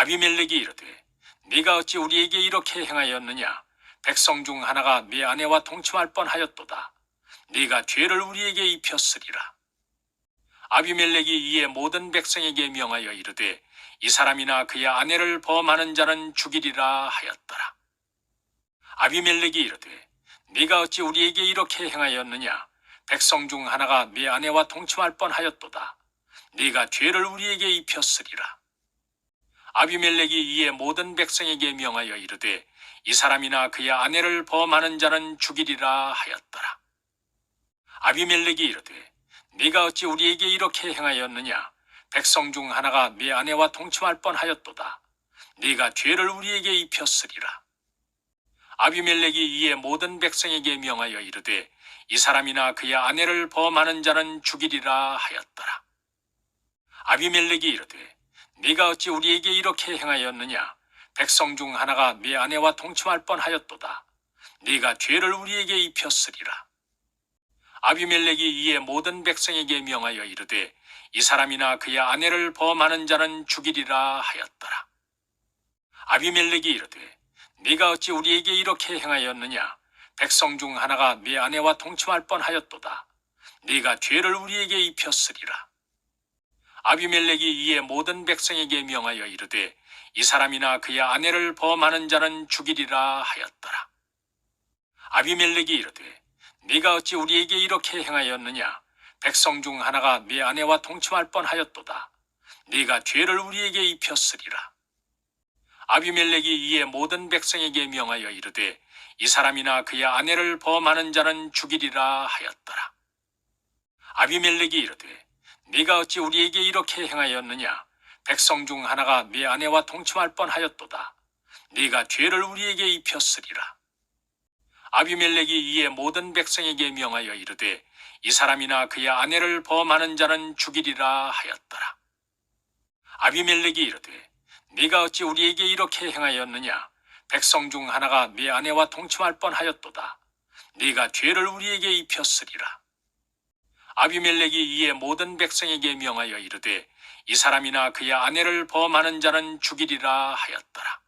아비멜렉이 이르되 네가 어찌 우리에게 이렇게 행하였느냐? 백성 중 하나가 네 아내와 동침할 뻔하였도다. 네가 죄를 우리에게 입혔으리라. 아비멜렉이 이에 모든 백성에게 명하여 이르되 이 사람이나 그의 아내를 범하는 자는 죽이리라 하였더라. 아비멜렉이 이르되 네가 어찌 우리에게 이렇게 행하였느냐? 백성 중 하나가 네 아내와 동침할 뻔하였도다. 네가 죄를 우리에게 입혔으리라 아비멜렉이 이에 모든 백성에게 명하여 이르되 이 사람이나 그의 아내를 범하는 자는 죽이리라 하였더라. 아비멜렉이 이르되 네가 어찌 우리에게 이렇게 행하였느냐 백성 중 하나가 네 아내와 동침할 뻔하였도다. 네가 죄를 우리에게 입혔으리라. 아비멜렉이 이에 모든 백성에게 명하여 이르되 이 사람이나 그의 아내를 범하는 자는 죽이리라 하였더라. 아비멜렉이 이르되 네가 어찌 우리에게 이렇게 행하였느냐? 백성 중 하나가 네 아내와 동침할 뻔하였도다. 네가 죄를 우리에게 입혔으리라. 아비멜렉이 이에 모든 백성에게 명하여 이르되 이 사람이나 그의 아내를 범하는 자는 죽이리라 하였더라. 아비멜렉이 이르되 네가 어찌 우리에게 이렇게 행하였느냐? 백성 중 하나가 네 아내와 동침할 뻔하였도다. 네가 죄를 우리에게 입혔으리라 아비멜렉이 이에 모든 백성에게 명하여 이르되 이 사람이나 그의 아내를 범하는 자는 죽이리라 하였더라. 아비멜렉이 이르되 네가 어찌 우리에게 이렇게 행하였느냐 백성 중 하나가 네 아내와 동침할 뻔하였도다. 네가 죄를 우리에게 입혔으리라. 아비멜렉이 이에 모든 백성에게 명하여 이르되 이 사람이나 그의 아내를 범하는 자는 죽이리라 하였더라. 아비멜렉이 이르되 네가 어찌 우리에게 이렇게 행하였느냐? 백성 중 하나가 네 아내와 동침할 뻔하였도다. 네가 죄를 우리에게 입혔으리라. 아비멜렉이 이에 모든 백성에게 명하여 이르되 이 사람이나 그의 아내를 범하는 자는 죽이리라 하였더라. 아비멜렉이 이르되 네가 어찌 우리에게 이렇게 행하였느냐? 백성 중 하나가 네 아내와 동침할 뻔하였도다. 네가 죄를 우리에게 입혔으리라 아비멜렉이 이에 모든 백성에게 명하여 이르되 이 사람이나 그의 아내를 범하는 자는 죽이리라 하였더라.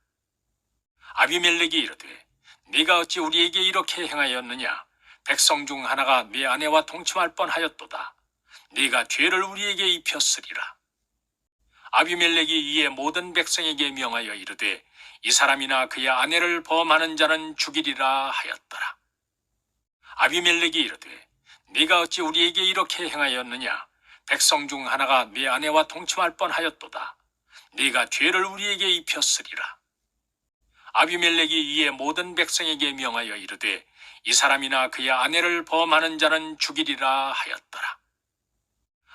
아비멜렉이 이르되 네가 어찌 우리에게 이렇게 행하였느냐 백성 중 하나가 네 아내와 동침할 뻔하였도다. 네가 죄를 우리에게 입혔으리라. 아비멜렉이 이에 모든 백성에게 명하여 이르되 이 사람이나 그의 아내를 범하는 자는 죽이리라 하였더라. 아비멜렉이 이르되 네가 어찌 우리에게 이렇게 행하였느냐? 백성 중 하나가 네 아내와 동침할 뻔하였도다. 네가 죄를 우리에게 입혔으리라. 아비멜렉이 이에 모든 백성에게 명하여 이르되 이 사람이나 그의 아내를 범하는 자는 죽이리라 하였더라.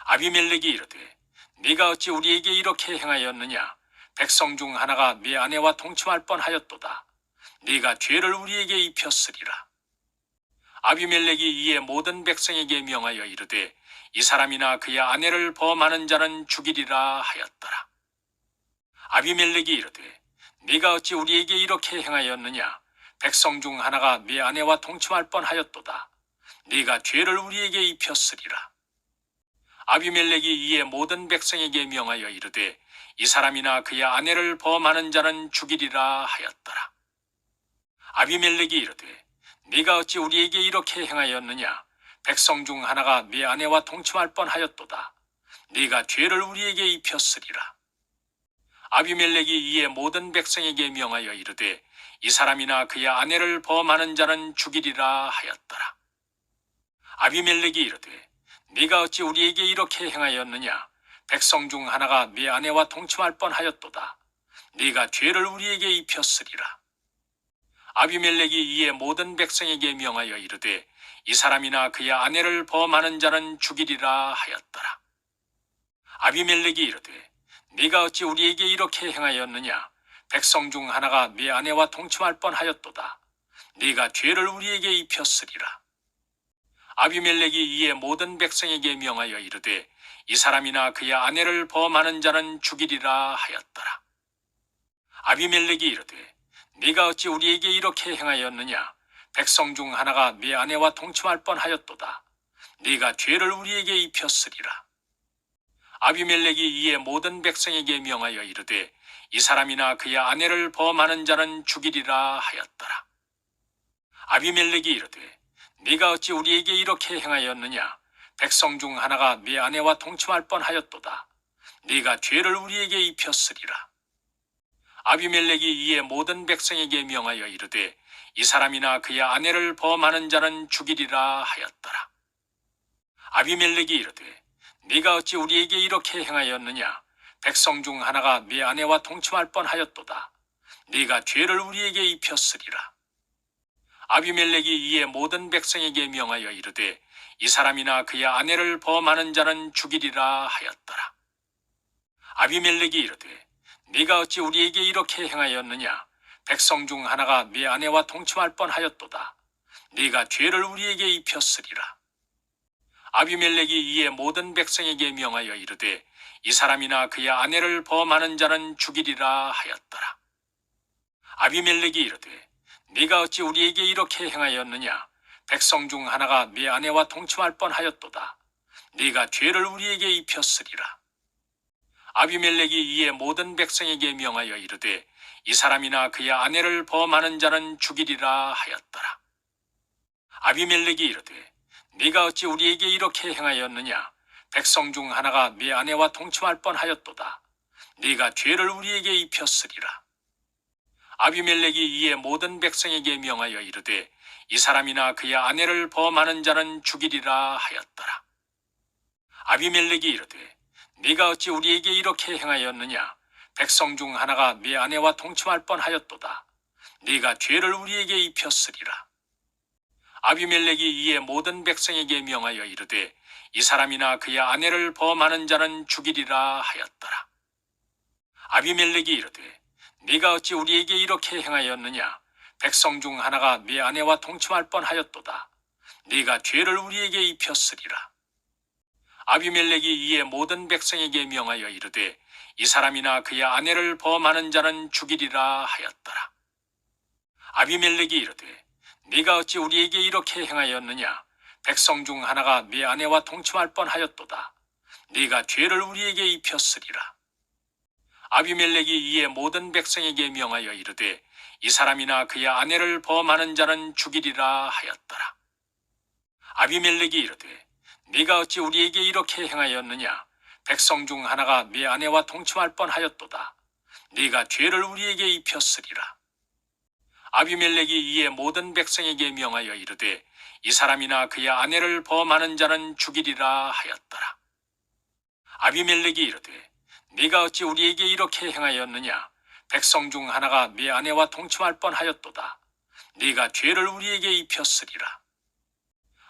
아비멜렉이 이르되 네가 어찌 우리에게 이렇게 행하였느냐? 백성 중 하나가 네 아내와 동침할 뻔하였도다. 네가 죄를 우리에게 입혔으리라 아비멜렉이 이에 모든 백성에게 명하여 이르되 이 사람이나 그의 아내를 범하는 자는 죽이리라 하였더라. 아비멜렉이 이르되 네가 어찌 우리에게 이렇게 행하였느냐 백성 중 하나가 네 아내와 동침할 뻔하였도다. 네가 죄를 우리에게 입혔으리라. 아비멜렉이 이에 모든 백성에게 명하여 이르되 이 사람이나 그의 아내를 범하는 자는 죽이리라 하였더라. 아비멜렉이 이르되 네가 어찌 우리에게 이렇게 행하였느냐? 백성 중 하나가 네 아내와 동침할 뻔하였도다. 네가 죄를 우리에게 입혔으리라. 아비멜렉이 이에 모든 백성에게 명하여 이르되 이 사람이나 그의 아내를 범하는 자는 죽이리라 하였더라. 아비멜렉이 이르되 네가 어찌 우리에게 이렇게 행하였느냐? 백성 중 하나가 네 아내와 동침할 뻔하였도다. 네가 죄를 우리에게 입혔으리라 아비멜렉이 이에 모든 백성에게 명하여 이르되 이 사람이나 그의 아내를 범하는 자는 죽이리라 하였더라. 아비멜렉이 이르되 네가 어찌 우리에게 이렇게 행하였느냐 백성 중 하나가 네 아내와 동침할 뻔하였도다. 네가 죄를 우리에게 입혔으리라. 아비멜렉이 이에 모든 백성에게 명하여 이르되 이 사람이나 그의 아내를 범하는 자는 죽이리라 하였더라. 아비멜렉이 이르되 네가 어찌 우리에게 이렇게 행하였느냐 백성 중 하나가 네 아내와 동침할 뻔하였도다 네가 죄를 우리에게 입혔으리라 아비멜렉이 이에 모든 백성에게 명하여 이르되 이 사람이나 그의 아내를 범하는 자는 죽이리라 하였더라. 아비멜렉이 이르되 네가 어찌 우리에게 이렇게 행하였느냐 백성 중 하나가 네 아내와 동침할 뻔하였도다. 네가 죄를 우리에게 입혔으리라. 아비멜렉이 이에 모든 백성에게 명하여 이르되 이 사람이나 그의 아내를 범하는 자는 죽이리라 하였더라. 아비멜렉이 이르되 네가 어찌 우리에게 이렇게 행하였느냐 백성 중 하나가 네 아내와 동침할 뻔하였도다. 네가 죄를 우리에게 입혔으리라. 아비멜렉이 이에 모든 백성에게 명하여 이르되 이 사람이나 그의 아내를 범하는 자는 죽이리라 하였더라. 아비멜렉이 이르되 네가 어찌 우리에게 이렇게 행하였느냐 백성 중 하나가 네 아내와 동침할 뻔하였도다. 네가 죄를 우리에게 입혔으리라. 아비멜렉이 이에 모든 백성에게 명하여 이르되 이 사람이나 그의 아내를 범하는 자는 죽이리라 하였더라. 아비멜렉이 이르되 네가 어찌 우리에게 이렇게 행하였느냐 백성 중 하나가 네 아내와 동침할 뻔하였도다. 네가 죄를 우리에게 입혔으리라. 아비멜렉이 이에 모든 백성에게 명하여 이르되 이 사람이나 그의 아내를 범하는 자는 죽이리라 하였더라. 아비멜렉이 이르되 네가 어찌 우리에게 이렇게 행하였느냐 백성 중 하나가 네 아내와 동침할 뻔하였도다. 네가 죄를 우리에게 입혔으리라. 아비멜렉이 이에 모든 백성에게 명하여 이르되 이 사람이나 그의 아내를 범하는 자는 죽이리라 하였더라. 아비멜렉이 이르되 네가 어찌 우리에게 이렇게 행하였느냐 백성 중 하나가 네 아내와 동침할 뻔하였도다. 네가 죄를 우리에게 입혔으리라. 아비멜렉이 이에 모든 백성에게 명하여 이르되 이 사람이나 그의 아내를 범하는 자는 죽이리라 하였더라. 아비멜렉이 이르되 네가 어찌 우리에게 이렇게 행하였느냐 백성 중 하나가 네 아내와 동침할 뻔하였도다. 네가 죄를 우리에게 입혔으리라. 아비멜렉이 이에 모든 백성에게 명하여 이르되 이 사람이나 그의 아내를 범하는 자는 죽이리라 하였더라. 아비멜렉이 이르되 네가 어찌 우리에게 이렇게 행하였느냐 백성 중 하나가 네 아내와 동침할 뻔하였도다. 네가 죄를 우리에게 입혔으리라. 아비멜렉이 이에 모든 백성에게 명하여 이르되 이 사람이나 그의 아내를 범하는 자는 죽이리라 하였더라. 아비멜렉이 이르되 네가 어찌 우리에게 이렇게 행하였느냐 백성 중 하나가 네 아내와 동침할 뻔하였도다. 네가 죄를 우리에게 입혔으리라. 아비멜렉이 이에 모든 백성에게 명하여 이르되 이 사람이나 그의 아내를 범하는 자는 죽이리라 하였더라. 아비멜렉이 이르되 네가 어찌 우리에게 이렇게 행하였느냐 백성 중 하나가 네 아내와 동침할 뻔하였도다. 네가 죄를 우리에게 입혔으리라.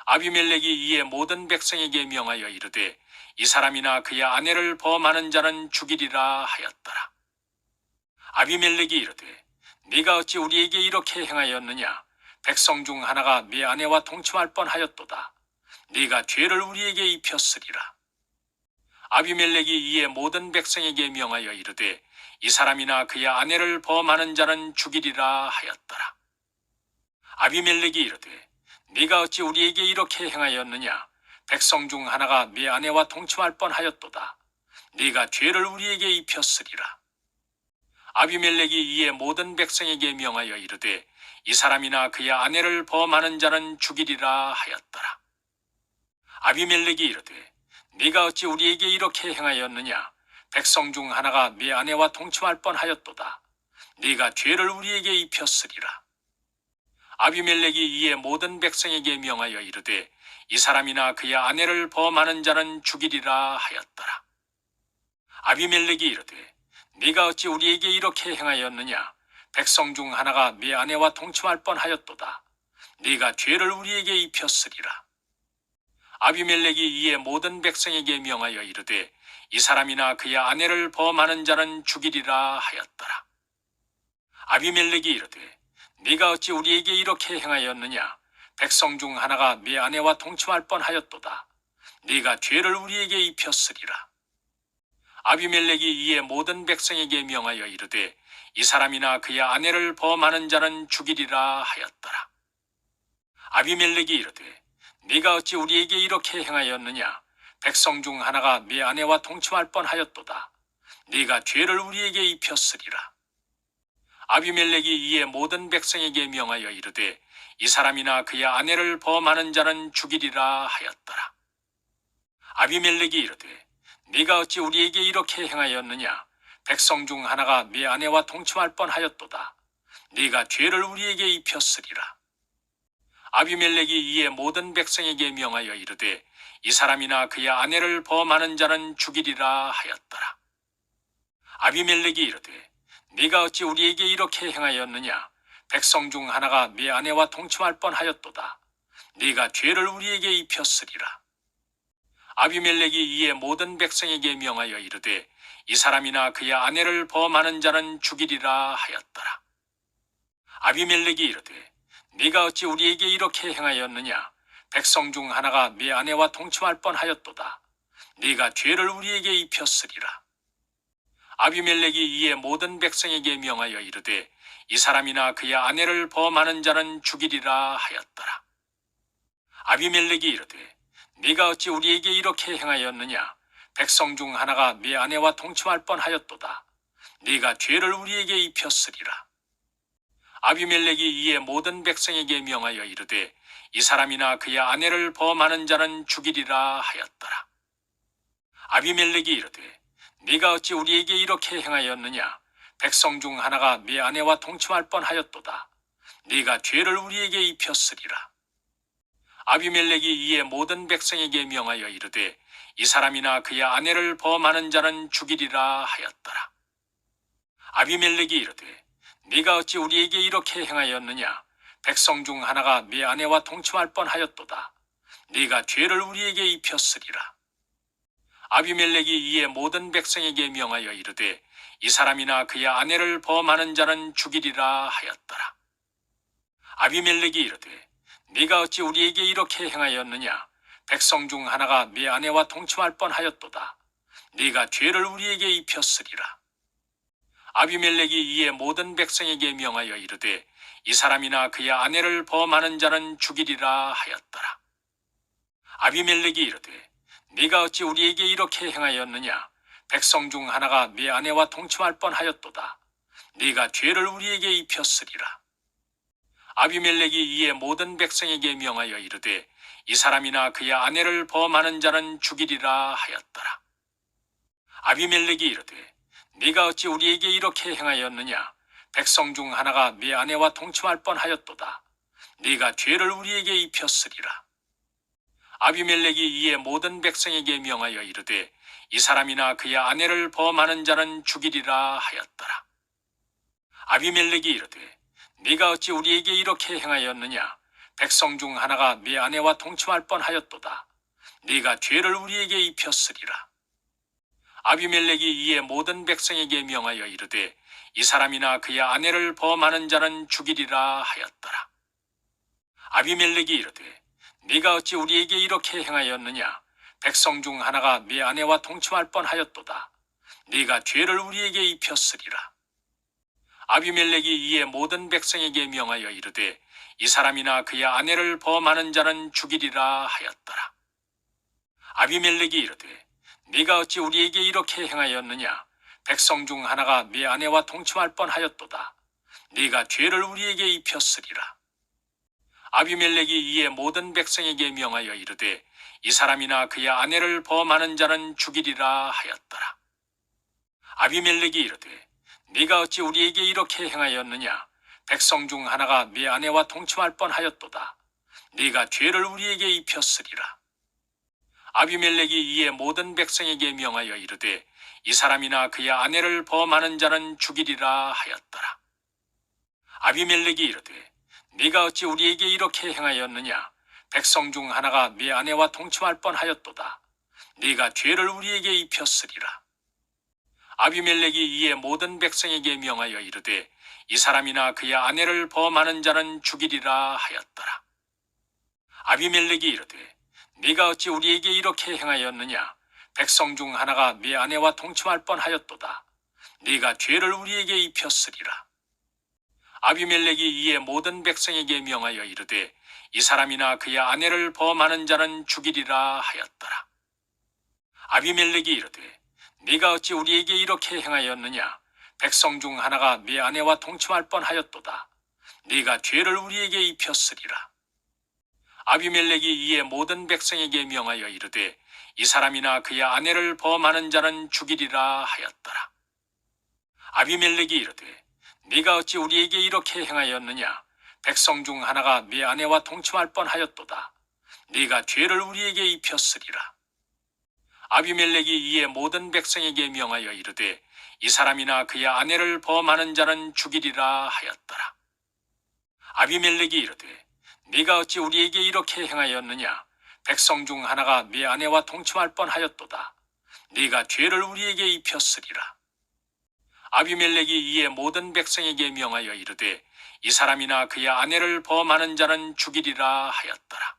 아비멜렉이 이에 모든 백성에게 명하여 이르되 이 사람이나 그의 아내를 범하는 자는 죽이리라 하였더라. 아비멜렉이 이르되 네가 어찌 우리에게 이렇게 행하였느냐 백성 중 하나가 네 아내와 동침할 뻔하였도다. 네가 죄를 우리에게 입혔으리라. 아비멜렉이 이에 모든 백성에게 명하여 이르되 이 사람이나 그의 아내를 범하는 자는 죽이리라 하였더라. 아비멜렉이 이르되 네가 어찌 우리에게 이렇게 행하였느냐 백성 중 하나가 네 아내와 동침할 뻔하였도다. 네가 죄를 우리에게 입혔으리라. 아비멜렉이 이에 모든 백성에게 명하여 이르되 이 사람이나 그의 아내를 범하는 자는 죽이리라 하였더라. 아비멜렉이 이르되 네가 어찌 우리에게 이렇게 행하였느냐 백성 중 하나가 네 아내와 동침할 뻔하였도다. 네가 죄를 우리에게 입혔으리라. 아비멜렉이 이에 모든 백성에게 명하여 이르되 이 사람이나 그의 아내를 범하는 자는 죽이리라 하였더라. 아비멜렉이 이르되 네가 어찌 우리에게 이렇게 행하였느냐 백성 중 하나가 네 아내와 동침할 뻔하였도다. 네가 죄를 우리에게 입혔으리라. 아비멜렉이 이에 모든 백성에게 명하여 이르되 이 사람이나 그의 아내를 범하는 자는 죽이리라 하였더라. 아비멜렉이 이르되 네가 어찌 우리에게 이렇게 행하였느냐 백성 중 하나가 네 아내와 동침할 뻔하였도다. 네가 죄를 우리에게 입혔으리라. 아비멜렉이 이에 모든 백성에게 명하여 이르되 이 사람이나 그의 아내를 범하는 자는 죽이리라 하였더라. 아비멜렉이 이르되 네가 어찌 우리에게 이렇게 행하였느냐 백성 중 하나가 네 아내와 동침할 뻔하였도다. 네가 죄를 우리에게 입혔으리라. 아비멜렉이 이에 모든 백성에게 명하여 이르되 이 사람이나 그의 아내를 범하는 자는 죽이리라 하였더라. 아비멜렉이 이르되 네가 어찌 우리에게 이렇게 행하였느냐 백성 중 하나가 네 아내와 동침할 뻔하였도다. 네가 죄를 우리에게 입혔으리라. 아비멜렉이 이에 모든 백성에게 명하여 이르되 이 사람이나 그의 아내를 범하는 자는 죽이리라 하였더라. 아비멜렉이 이르되 네가 어찌 우리에게 이렇게 행하였느냐 백성 중 하나가 네 아내와 동침할 뻔하였도다. 네가 죄를 우리에게 입혔으리라. 아비멜렉이 이에 모든 백성에게 명하여 이르되 이 사람이나 그의 아내를 범하는 자는 죽이리라 하였더라. 아비멜렉이 이르되 네가 어찌 우리에게 이렇게 행하였느냐 백성 중 하나가 네 아내와 동침할 뻔하였도다. 네가 죄를 우리에게 입혔으리라. 아비멜렉이 이에 모든 백성에게 명하여 이르되 이 사람이나 그의 아내를 범하는 자는 죽이리라 하였더라. 아비멜렉이 이르되 네가 어찌 우리에게 이렇게 행하였느냐 백성 중 하나가 네 아내와 동침할 뻔하였도다. 네가 죄를 우리에게 입혔으리라. 아비멜렉이 이에 모든 백성에게 명하여 이르되 이 사람이나 그의 아내를 범하는 자는 죽이리라 하였더라. 아비멜렉이 이르되 네가 어찌 우리에게 이렇게 행하였느냐 백성 중 하나가 네 아내와 동침할 뻔하였도다. 네가 죄를 우리에게 입혔으리라. 아비멜렉이 이에 모든 백성에게 명하여 이르되 이 사람이나 그의 아내를 범하는 자는 죽이리라 하였더라. 아비멜렉이 이르되 네가 어찌 우리에게 이렇게 행하였느냐 백성 중 하나가 네 아내와 동침할 뻔하였도다. 네가 죄를 우리에게 입혔으리라. 아비멜렉이 이에 모든 백성에게 명하여 이르되 이 사람이나 그의 아내를 범하는 자는 죽이리라 하였더라. 아비멜렉이 이르되 네가 어찌 우리에게 이렇게 행하였느냐 백성 중 하나가 네 아내와 동침할 뻔하였도다. 네가 죄를 우리에게 입혔으리라. 아비멜렉이 이에 모든 백성에게 명하여 이르되 이 사람이나 그의 아내를 범하는 자는 죽이리라 하였더라. 아비멜렉이 이르되 네가 어찌 우리에게 이렇게 행하였느냐 백성 중 하나가 네 아내와 동침할 뻔하였도다. 네가 죄를 우리에게 입혔으리라. 아비멜렉이 이에 모든 백성에게 명하여 이르되 이 사람이나 그의 아내를 범하는 자는 죽이리라 하였더라. 아비멜렉이 이르되 네가 어찌 우리에게 이렇게 행하였느냐 백성 중 하나가 네 아내와 동침할 뻔하였도다. 네가 죄를 우리에게 입혔으리라. 아비멜렉이 이에 모든 백성에게 명하여 이르되 이 사람이나 그의 아내를 범하는 자는 죽이리라 하였더라. 아비멜렉이 이르되 네가 어찌 우리에게 이렇게 행하였느냐 백성 중 하나가 네 아내와 동침할 뻔하였도다. 네가 죄를 우리에게 입혔으리라. 아비멜렉이 이에 모든 백성에게 명하여 이르되 이 사람이나 그의 아내를 범하는 자는 죽이리라 하였더라. 아비멜렉이 이르되 네가 어찌 우리에게 이렇게 행하였느냐 백성 중 하나가 네 아내와 동침할 뻔하였도다. 네가 죄를 우리에게 입혔으리라. 아비멜렉이 이에 모든 백성에게 명하여 이르되 이 사람이나 그의 아내를 범하는 자는 죽이리라 하였더라. 아비멜렉이 이르되 네가 어찌 우리에게 이렇게 행하였느냐 백성 중 하나가 네 아내와 동침할 뻔하였도다. 네가 죄를 우리에게 입혔으리라. 아비멜렉이 이에 모든 백성에게 명하여 이르되 이 사람이나 그의 아내를 범하는 자는 죽이리라 하였더라. 아비멜렉이 이르되 네가 어찌 우리에게 이렇게 행하였느냐 백성 중 하나가 네 아내와 동침할 뻔하였도다. 네가 죄를 우리에게 입혔으리라. 아비멜렉이 이에 모든 백성에게 명하여 이르되 이 사람이나 그의 아내를 범하는 자는 죽이리라 하였더라. 아비멜렉이 이르되 네가 어찌 우리에게 이렇게 행하였느냐 백성 중 하나가 네 아내와 동침할 뻔하였도다. 네가 죄를 우리에게 입혔으리라. 아비멜렉이 이에 모든 백성에게 명하여 이르되 이 사람이나 그의 아내를 범하는 자는 죽이리라 하였더라. 아비멜렉이 이르되 네가 어찌 우리에게 이렇게 행하였느냐 백성 중 하나가 네 아내와 동침할 뻔하였도다. 네가 죄를 우리에게 입혔으리라. 아비멜렉이 이에 모든 백성에게 명하여 이르되 이 사람이나 그의 아내를 범하는 자는 죽이리라 하였더라. 아비멜렉이 이르되 네가 어찌 우리에게 이렇게 행하였느냐? 백성 중 하나가 네 아내와 동침할 뻔하였도다. 네가 죄를 우리에게 입혔으리라. 아비멜렉이 이에 모든 백성에게 명하여 이르되 이 사람이나 그의 아내를 범하는 자는 죽이리라 하였더라. 아비멜렉이 이르되 네가 어찌 우리에게 이렇게 행하였느냐? 백성 중 하나가 네 아내와 동침할 뻔하였도다. 네가 죄를 우리에게 입혔으리라. 아비멜렉이 이에 모든 백성에게 명하여 이르되 이 사람이나 그의 아내를 범하는 자는 죽이리라 하였더라. 아비멜렉이 이르되 네가 어찌 우리에게 이렇게 행하였느냐? 백성 중 하나가 네 아내와 동침할 뻔하였도다. 네가 죄를 우리에게 입혔으리라. 아비멜렉이 이에 모든 백성에게 명하여 이르되 이 사람이나 그의 아내를 범하는 자는 죽이리라 하였더라.